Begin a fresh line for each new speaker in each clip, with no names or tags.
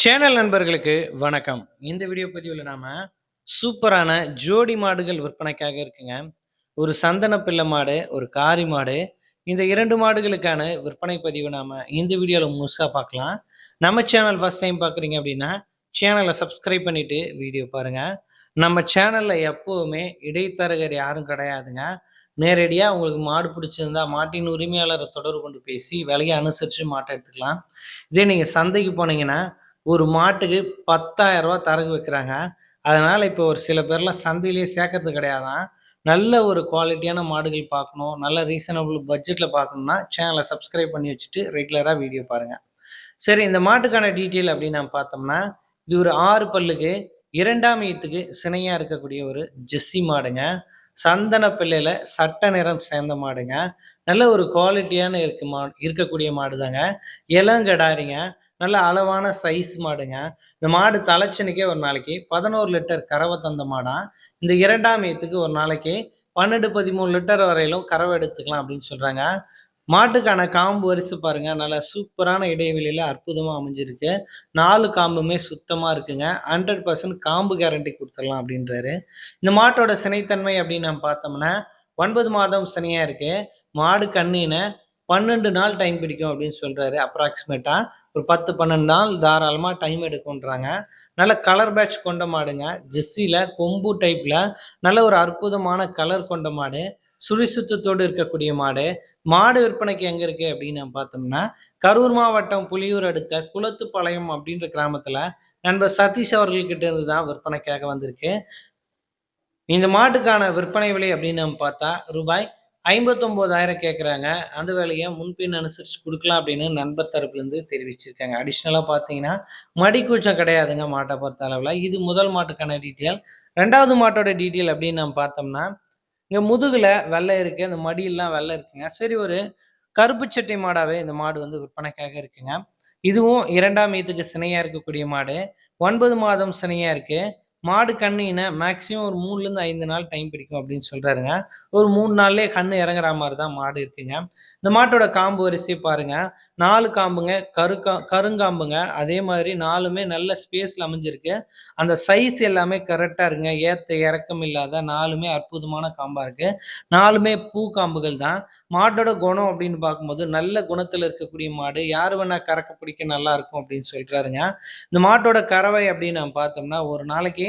Channel நண்பர்களுக்கு வணக்கம். இந்த வீடியோ பதிவில் நாம சூப்பரான ஜோடி மாடுகள் விற்பனைக்காக இருக்குங்க. ஒரு சந்தன பிள்ளை மாடு ஒரு காரி மாடு. இந்த இரண்டு மாடுகளுக்கான விற்பனை பதிவு நாம இந்த வீடியோவில் முழுசாக பார்க்கலாம். நம்ம சேனல் ஃபர்ஸ்ட் டைம் பார்க்குறீங்க அப்படின்னா சேனலை சப்ஸ்கிரைப் பண்ணிட்டு வீடியோ பாருங்க. நம்ம சேனலில் எப்போவுமே இடைத்தரகர் யாரும் கிடையாதுங்க. நேரடியாக உங்களுக்கு மாடு பிடிச்சிருந்தா மாட்டின் உரிமையாளரை தொடர்பு கொண்டு பேசி விலையை அனுசரித்து மாட்டை எடுத்துக்கலாம். இதே நீங்கள் சந்தைக்கு போனீங்கன்னா ஒரு மாட்டுக்கு பத்தாயிரம் ரூபா தரகு வைக்கிறாங்க. அதனால் இப்போ ஒரு சில பேர்லாம் சந்தையிலேயே சேர்க்கறது கிடையாதான். நல்ல ஒரு குவாலிட்டியான மாடுகள் பார்க்கணும். நல்ல ரீசனபிள் பட்ஜெட்டில் பார்க்கணுன்னா சேனலை சப்ஸ்கிரைப் பண்ணி வச்சுட்டு ரெகுலராக வீடியோ பாருங்கள் சரி இந்த மாட்டுக்கான டீட்டெயில் அப்படின்னு நம்ம பார்த்தோம்னா இது ஒரு ஆறு பல்லுக்கு இரண்டாம் ஈத்துக்கு சினையாக இருக்கக்கூடிய ஒரு ஜெஸ்ஸி மாடுங்க. சந்தன பிள்ளையில் சட்ட நிறம் சேர்ந்த மாடுங்க. நல்ல ஒரு குவாலிட்டியான இருக்கு மா இருக்கக்கூடிய மாடு தாங்க இளங்கடாரிங்க. நல்ல அளவான சைஸ் மாடுங்க. இந்த மாடு தலைச்சனுக்கே ஒரு நாளைக்கு பதினோரு லிட்டர் கறவை தந்த மாடா. இந்த இரண்டாம் ஏத்துக்கு ஒரு நாளைக்கு பன்னெண்டு பதிமூணு லிட்டர் வரையிலும் கறவை எடுத்துக்கலாம் அப்படின்னு சொல்கிறாங்க மாட்டுக்கான காம்பு வரிசை பாருங்க. நல்லா சூப்பரான இடைவெளியில் அற்புதமாக அமைஞ்சிருக்கு. நாலு காம்புமே சுத்தமாக இருக்குங்க. ஹண்ட்ரட் பர்சன்ட் காம்பு கேரண்டி கொடுத்துடலாம் அப்படின்றாரு. இந்த மாட்டோட சினைத்தன்மை அப்படின்னு நம்ம பார்த்தோம்னா ஒன்பது மாதம் சனியாக இருக்குது மாடு கண்ணினை பன்னெண்டு நாள் டைம் பிடிக்கும் அப்படின்னு சொல்கிறாரு அப்ராக்சிமேட்டாக ஒரு பத்து பன்னெண்டு நாள் தாராளமாக டைம் எடுக்கும்ன்றாங்க. நல்ல கலர் பேட்ச் கொண்ட மாடுங்க. ஜெஸ்ஸியில் கொம்பு டைப்பில் நல்ல ஒரு அற்புதமான கலர் கொண்ட மாடு. சுழிசுத்தத்தோடு இருக்கக்கூடிய மாடு. மாடு விற்பனைக்கு எங்கே இருக்குது அப்படின்னு நம்ம பார்த்தோம்னா கரூர் மாவட்டம் புலியூர் அடுத்த குளத்துப்பாளையம் அப்படின்ற கிராமத்தில் நண்பர் சதீஷ் அவர்கள்கிட்ட இருந்து தான் விற்பனைக்காக வந்திருக்கு. இந்த மாட்டுக்கான விற்பனை விலை அப்படின்னு நம்ம பார்த்தா ரூபாய் ஐம்பத்தொம்போதாயிரம் கேட்குறாங்க அந்த வேலையை முன்பின் அனுசரித்து கொடுக்கலாம் அப்படின்னு நண்பர் தரப்புலேருந்து தெரிவிச்சிருக்காங்க. அடிஷ்னலாக பார்த்தீங்கன்னா மடிக்கூச்சம் கிடையாதுங்க மாட்டை பொறுத்த அளவில். இது முதல் மாட்டுக்கான டீட்டெயில் ரெண்டாவது மாட்டோட டீட்டெயில் அப்படின்னு நம்ம பார்த்தோம்னா இங்கே முதுகில் வெள்ளை இருக்குது அந்த மடியெல்லாம் வெள்ளை இருக்குங்க. சரி ஒரு கருப்பு சட்டை மாடாகவே இந்த மாடு வந்து விற்பனைக்காக இருக்குங்க. இதுவும் இரண்டாம் ஈத்துக்கு சினையாக இருக்கக்கூடிய மாடு. ஒன்பது மாதம் சினையாக இருக்குது மாடு கண்ணினா மேக்ஸிமம் ஒரு மூணுலேருந்து ஐந்து நாள் டைம் பிடிக்கும் அப்படின்னு சொல்கிறாருங்க ஒரு மூணு நாள்லேயே கண்ணு இறங்குற மாதிரி தான் மாடு இருக்குங்க. இந்த மாட்டோட காம்பு வரிசை பாருங்க. நாலு காம்புங்க கருக்கா கருங்காம்புங்க. அதே மாதிரி நாலுமே நல்ல ஸ்பேஸில் அமைஞ்சிருக்கு. அந்த சைஸ் எல்லாமே கரெக்டாக இருங்க ஏற்ற இறக்கம் இல்லாத நாலுமே அற்புதமான காம்பாக இருக்குது நாலுமே பூ காம்புகள் தான். மாட்டோட குணம் அப்படின்னு பார்க்கும்போது நல்ல குணத்தில் இருக்கக்கூடிய மாடு. யார் வேணால் கறக்க பிடிக்க நல்லா இருக்கும் அப்படின்னு சொல்கிறாருங்க இந்த மாட்டோட கறவை அப்படின்னு நம்ம பார்த்தோம்னா ஒரு நாளைக்கு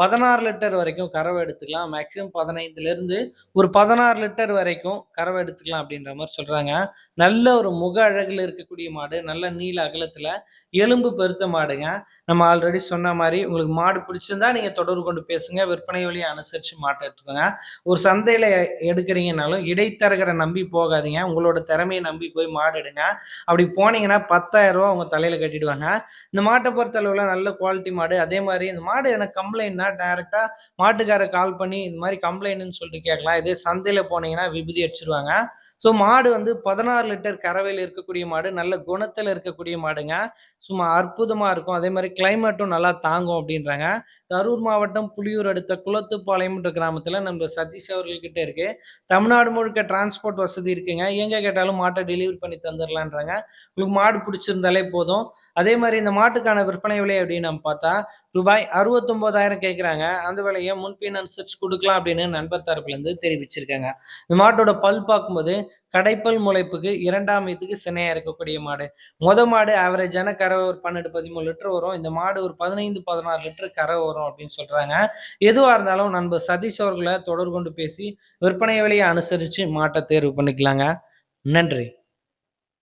பதினாறு லிட்டர் வரைக்கும் கறவை எடுத்துக்கலாம். மேக்ஸிமம் பதினைந்துலேருந்து ஒரு பதினாறு லிட்டர் வரைக்கும் கறவை எடுத்துக்கலாம் அப்படின்ற மாதிரி சொல்கிறாங்க நல்ல ஒரு முக அழகில் இருக்கக்கூடிய மாடு நல்ல நீல அகலத்தில் எலும்பு பெருத்த மாடுங்க. நம்ம ஆல்ரெடி சொன்ன மாதிரி உங்களுக்கு மாடு பிடிச்சிருந்தா நீங்கள் தொடர்பு கொண்டு பேசுங்க. விற்பனை வழியை அனுசரித்து மாட்டை எடுத்துக்கோங்க. ஒரு சந்தையில் எடுக்கிறீங்கனாலும் இடைத்தரகரை நம்பி போகாதீங்க. உங்களோட திறமையை நம்பி போய் மாடு எடுங்க. அப்படி போனீங்கன்னா பத்தாயிரம் ரூபா உங்கள் தலையில் கட்டிடுவாங்க. இந்த மாட்டை பொறுத்தளவில் நல்ல குவாலிட்டி மாடு. அதே மாதிரி இந்த மாடு எனக்கு கம்ப்ளைண்ட்னா டைரெக்டாக மாட்டுக்காரர் கால் பண்ணி இந்த மாதிரி கம்ப்ளைண்ட்னு சொல்லிட்டு கேட்கலாம். இதே சந்தையில் போனீங்கன்னா விபதி அடிச்சிருவாங்க. ஸோ மாடு வந்து பதினாறு லிட்டர் கறவையில் இருக்கக்கூடிய மாடு நல்ல குணத்தில் இருக்கக்கூடிய மாடுங்க. சும்மா அற்புதமாக இருக்கும். அதே மாதிரி கிளைமேட்டும் நல்லா தாங்கும் அப்படின்றாங்க. கரூர் மாவட்டம் புளியூர் அடுத்த குளத்துப்பாளையம்ன்ற கிராமத்தில் நம்ம சதீஷ் அவர்கள்கிட்ட இருக்கு. தமிழ்நாடு முழுக்க டிரான்ஸ்போர்ட் வசதி இருக்குங்க. எங்கே கேட்டாலும் மாட்டை டெலிவரி பண்ணி தந்துடலான்றாங்க உங்களுக்கு மாடு பிடிச்சிருந்தாலே போதும். அதே மாதிரி இந்த மாட்டுக்கான விற்பனை விலை அப்படின்னு நம்ம பார்த்தா ரூபாய் அறுபத்தொம்போதாயிரம் கேட்குறாங்க அந்த விலையை முன்பின் அனுசரிச்சு கொடுக்கலாம் அப்படின்னு நண்பர் தரப்புலேருந்து தெரிவிச்சிருக்காங்க. இந்த மாட்டோட பல் பார்க்கும்போது கடைப்பல் முளைப்புக்கு இரண்டாம் இதுக்கு சினையா இருக்கக்கூடிய மாடு. மொத மாடு ஆவரேஜான கரை ஒரு பன்னெண்டு பதிமூணு லிட்டர் வரும். இந்த மாடு ஒரு பதினைந்து பதினாறு லிட்டர் கரை வரும் அப்படின்னு சொல்றாங்க. எதுவா இருந்தாலும் நண்பர் சதீஷ் அவர்களை தொடர்பு கொண்டு பேசி விற்பனை விலையை அனுசரித்து மாட்டை தேர்வு பண்ணிக்கலாங்க. நன்றி.